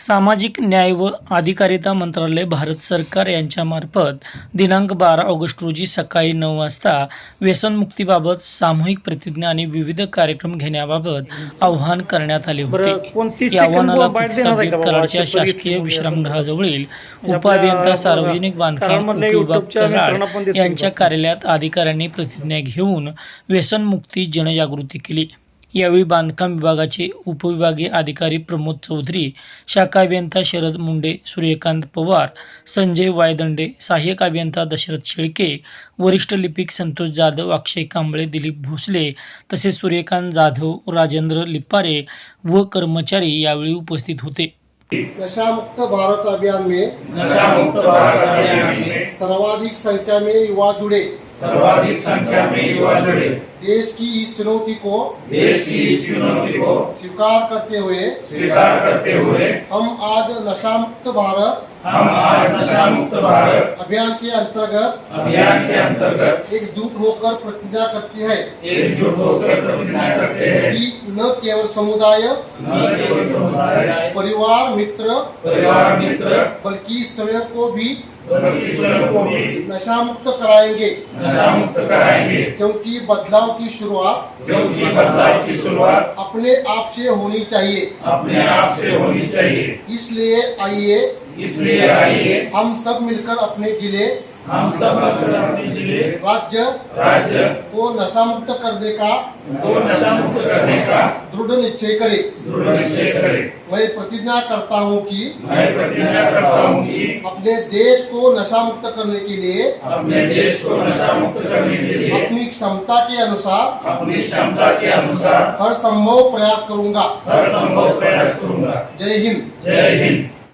सामाजिक न्याय व अधिकारिता मंत्रालय भारत सरकार यांच्यामार्फत दिनांक बारा ऑगस्ट रोजी सकाळी नऊ वाजता व्यसनमुक्तीबाबत सामूहिक प्रतिज्ञा आणि विविध कार्यक्रम घेण्याबाबत आवाहन करण्यात आले होते. या आव्हानाला कराडच्या शासकीय विश्रामगृहाजवळील म्हणजे उपाभियंता सार्वजनिक बांधकाम कराड यांच्या कार्यालयात अधिकाऱ्यांनी प्रतिज्ञा घेऊन व्यसनमुक्ती जनजागृती केली. यावेळी बांधकाम विभागाचे उपविभागीय अधिकारी प्रमोद चौधरी शाखा अभियंता शरद मुंडे सूर्यकांत पवार संजय वायदंडे सहाय्यक अभियंता दशरथ शेळके वरिष्ठ लिपिक संतोष जाधव अक्षय कांबळे दिलीप भोसले तसेच सूर्यकांत जाधव राजेंद्र लिप्पारे व कर्मचारी यावेळी उपस्थित होते. नशा मुक्त भारत अभियान में नशा मुक्त भारत अभियान में सर्वाधिक संख्या में युवा जुड़े। सर्वाधिक संख्या में युवा जुड़े। देश की इस चुनौती को देश की इस चुनौती को स्वीकार करते हुए स्वीकार करते हुए हम आज नशा मुक्त भारत हम आज नशा मुक्त भारत। अभियान के अंतर्गत अभियान के अंतर्गत एकजुट होकर प्रतिज्ञा करते हैं। एकजुट होकर प्रतिज्ञा करते हैं। कि न केवल समुदाय न केवल समुदाय परिवार मित्र परिवार मित्र बल्कि स्वयं बल्कि स्वयं को भी नशा मुक्त कराएँगे। नशा मुक्त कराएँगे। क्योंकि बदलाव की शुरुआत क्योंकि बदलाव की शुरुआत अपने आप से होनी चाहिए। अपने आप से होनी चाहिए। इसलिए आइए इसलिए आइए। हम सब मिलकर अपने ज़िले हम सब मिलकर अपने ज़िले राज्य राज्य को नशा मुक्त करने का को नशा मुक्त करने का दृढ़ निश्चय करें। दृढ़ निश्चय करें। मैं प्रतिज्ञा करता हूँ कि मैं प्रतिज्ञा करता हूँ कि अपने देश को नशा मुक्त करने के लिए अपने देश को नशा मुक्त करने के लिए अपनी क्षमता के अनुसार अपनी क्षमता के अनुसार हर संभव प्रयास करूँगा। हर संभव प्रयास करूँगा। जय हिंद। जय हिंद।